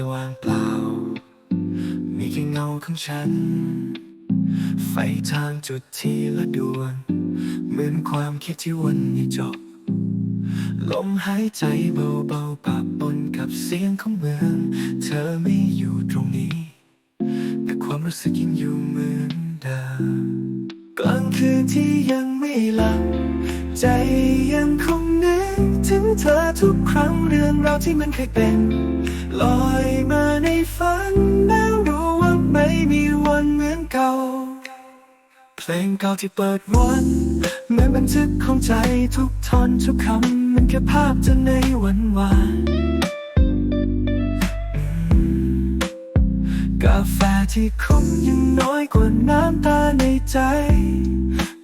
่ว่างเปล่า มีแค่เงาของฉัน ไฟทางจุดที่ละดวง เหมือนความคิดที่วนไม่จบ ลมหายใจเบาๆปะปนกับเสียงของเมือง เธอไม่อยู่ตรงนี้ แต่ความรู้สึกยังอยู่เหมือนเดิมกลางคืนที่ยังไม่หลับ ใจยังคงนึก ถึงเธอทุกครั้งเรื่องราวที่มันเคยเป็น ลอยมาในฝันแล้วรู้ว่าไม่มีวันเหมือนเก่า เพลงเก่าที่เปิดวนเหมือนบันทึกของใจทุกท่อนทุกคำมันแค่ภาพเธอในวันวานกาแฟที่คมยังน้อยกว่าน้ำตาในใจ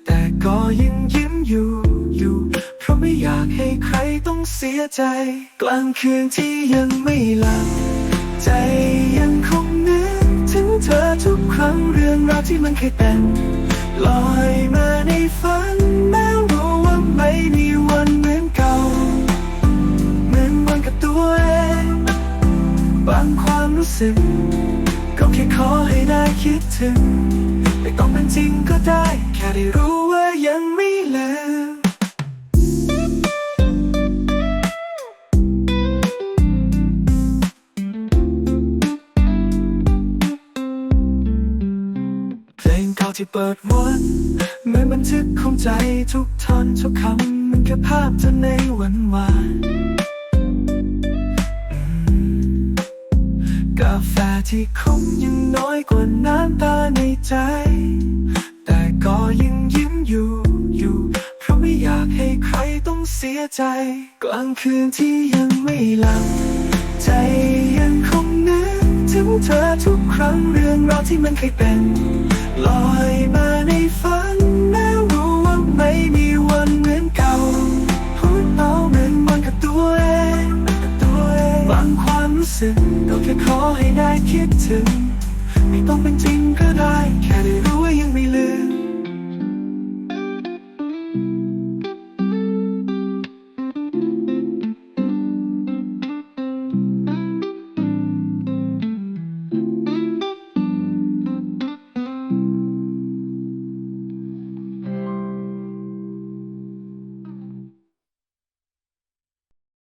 แต่ก็ยังยิ้มอยู่ากให้ใครต้องเสียใจ กลางคืนที่ยังไม่หลับ ใจยังคงนึกถึงเธอทุกครั้งเรื่องราวที่มันเคยเป็นลอยมาในฝัน แม้รู้ว่าไม่มีวันเหมือนเก่า เหมือนวันกับตัวเองบางความรู้สึก ก็แค่ขอให้ได้คิดถึง ไม่ต้องเป็นจริงก็ได้แค่ได้รู้ ที่เปิดวนเหมือนบันทึกของใจทุกท่อนทุกคำมันแค่ภาพเธอในวันวานกาแฟที่คมยังน้อยกว่าน้ำตาในใจ แต่ก็ยังยิ้มอยู่อยู่เพราะไม่อยากให้ใครต้องเสียใจ กลางคืนที่ยังไม่หลับใจยังคงนึกถึงเธอทุกครั้งเรื่องราวที่มันเคยเป็น ความรู้สึกก็แค่ขอให้ได้คิดถึง ไม่ต้องเป็นจริงก็ได้ แค่ได้รู้ว่ายังไม่ลืม